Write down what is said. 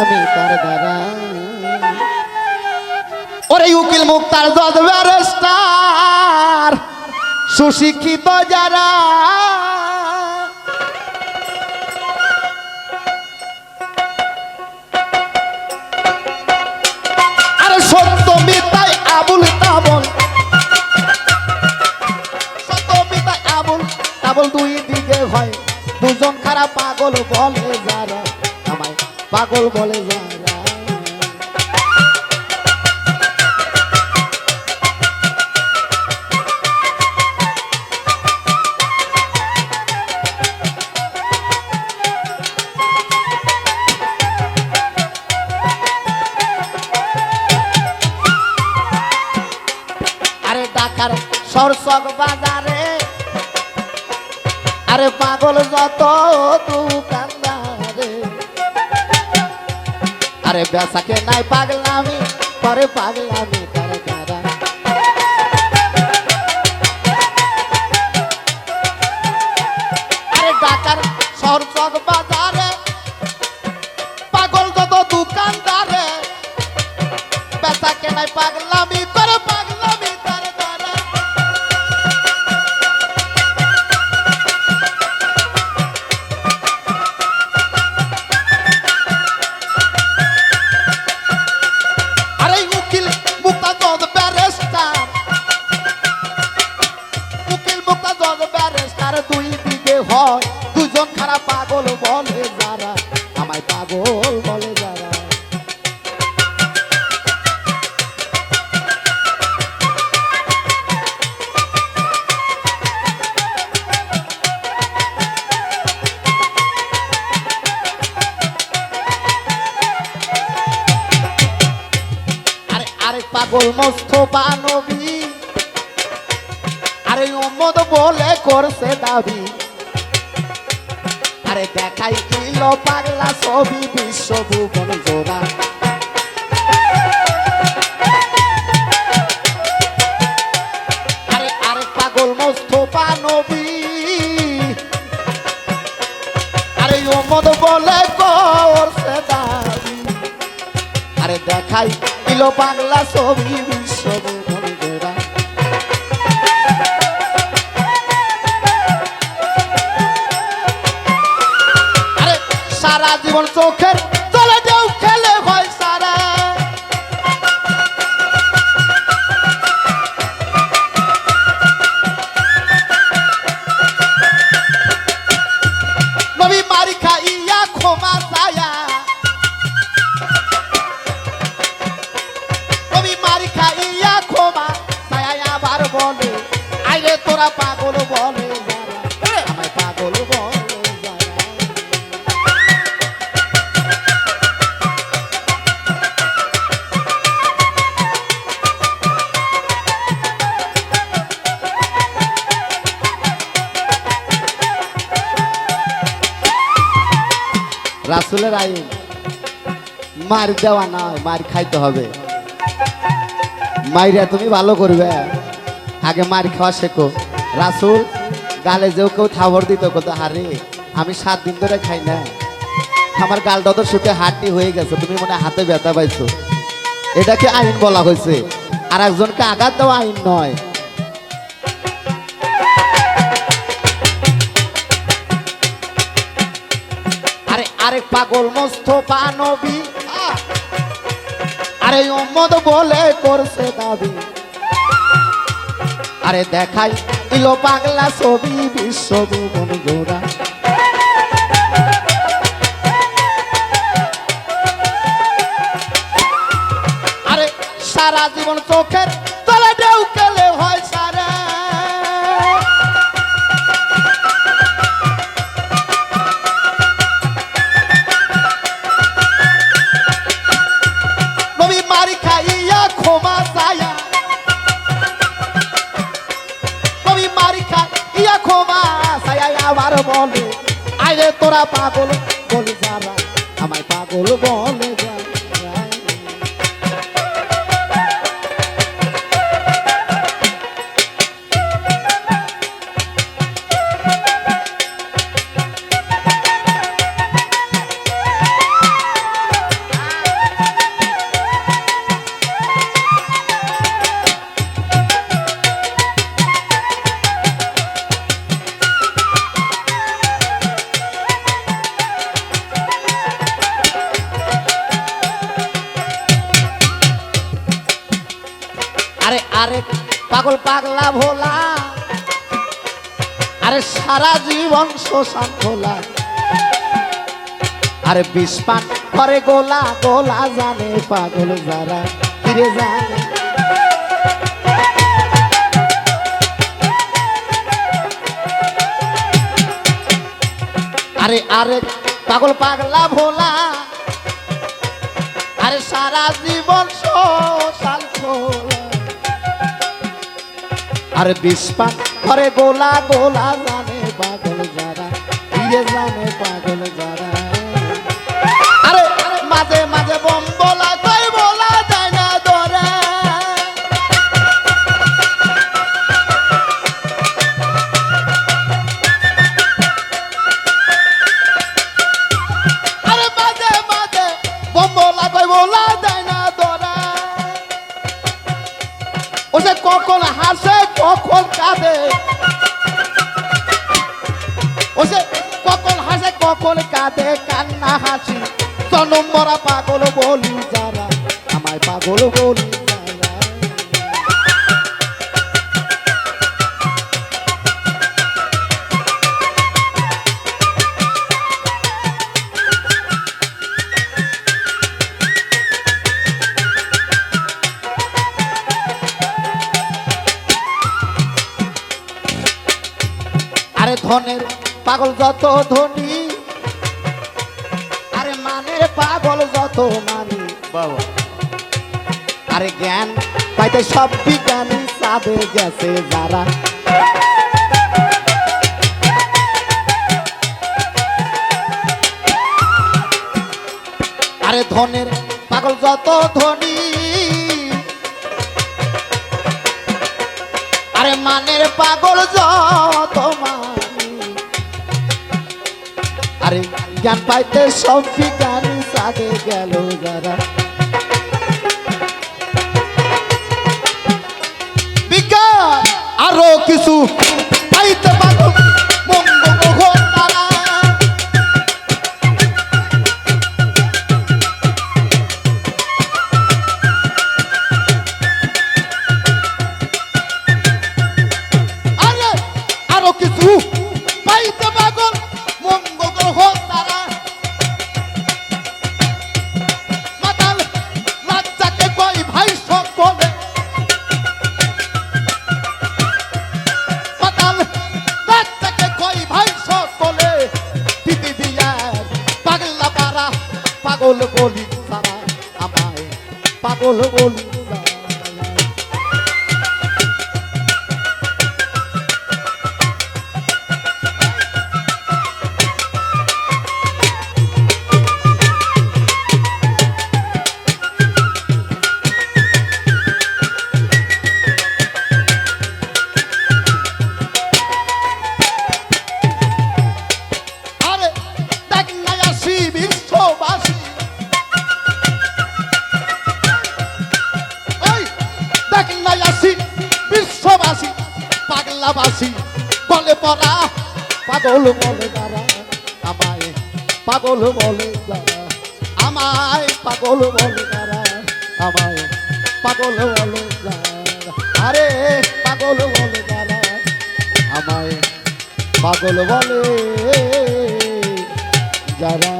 আমি তার দ্বারা। ওরে উকিল মুক্তার জজ ব্যারিস্টার সুশিক্ষিত যারা। দুই দিকে হয়। দুজন খারাপ পাগল বলে। পাগল বলে বাজারে আরে পাগল যত দোকানদারে আরে বেসাকে নাই পাগলামি পরে পাগলামি মোস্তফা নবী আরে উম্মদ বলে করছে দাবি। আরে দেখাই দিল পাগলা ছবি বিশ্ব জোড়া। বলে দেখাই দিল ছবি বিশ্ব বন্ধুরা সারা জীবন চোখের রাসুলের আইন। মার দেওয়া নয়, মার খাইতে হবে। মাইরা তুমি ভালো করবে। আগে মার খাওয়া শেখো। রাসুল, গালে যেও কেউ থাবর দিত কত হারে। আমি সাত দিন ধরে খাই না। আমার গালটা তো শুকে হাড্ডি হয়ে গেছে, তুমি মনে হাতে ব্যথা পাইছো। এটাকে আইন বলা হয়েছে। আর একজনকে আঘাত দেওয়া আইন নয়। আরে আরেক পাগল মোস্তফা নবী! আরে উম্মদ বলে করছে দাবি। আরে দেখাই। দিল পাগলা ছবি বিশ্ব ভুবন জোড়া। আরে সারা জীবন চোখের তোরা পাগল। পাগল ভোলা, আরে সারা জীবন শোষণ ভোলা। আরে বিষপান করে গোলা গোলা জানে পাগল যারা ফিরে জানে। আরে আরে পাগল পাগলা ভোলা, আরে সারা জীবন শোষাল খোলা আরে বিষপান করে গোলা গোলা জানে পাগল যারা, ফিরে জানে পাগল যারা। আরে মাঝে মাঝে বম বলা কই বলা যায় না ধরে। আরে মাঝে মাঝে বম বলা কই বলা যায় না ধরে। কখন হাসে কখন কাঁদে? ও সে কখন হাসে, কখন কাঁদে, কান্না হাসি। জনম মরা পাগল বলি যারা, আমায় পাগল বলি ধনের পাগল যত ধনী আরে মানের পাগল যত মানি বাবা। আরে জ্ঞান পাইতে সব বিজ্ঞানী সাবে গেছে যারা। আরে জ্ঞান পাইতে সব বিজ্ঞানী সাথে গেল যারা। বিজ্ঞান আরও কিছু পাইতে পাগল বলে তারা আমায়, পাগল বলে তারা আমায়, পাগল বলে তারা আমায়, পাগল বলে তারা। আরে, পাগল বলে তারা আমায়, পাগল বলে যারা